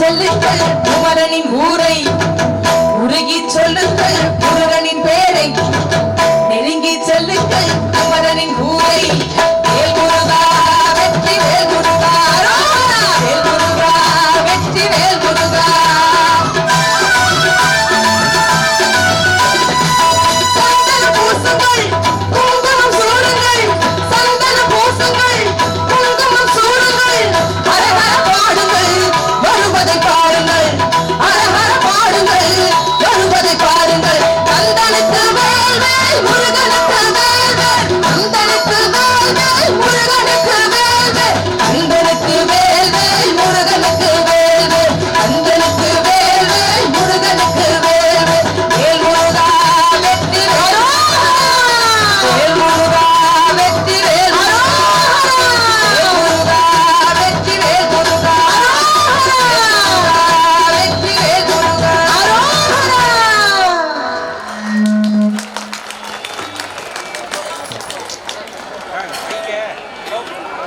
சொல்லிட்டு குமரனின் ஊரை dale, dale.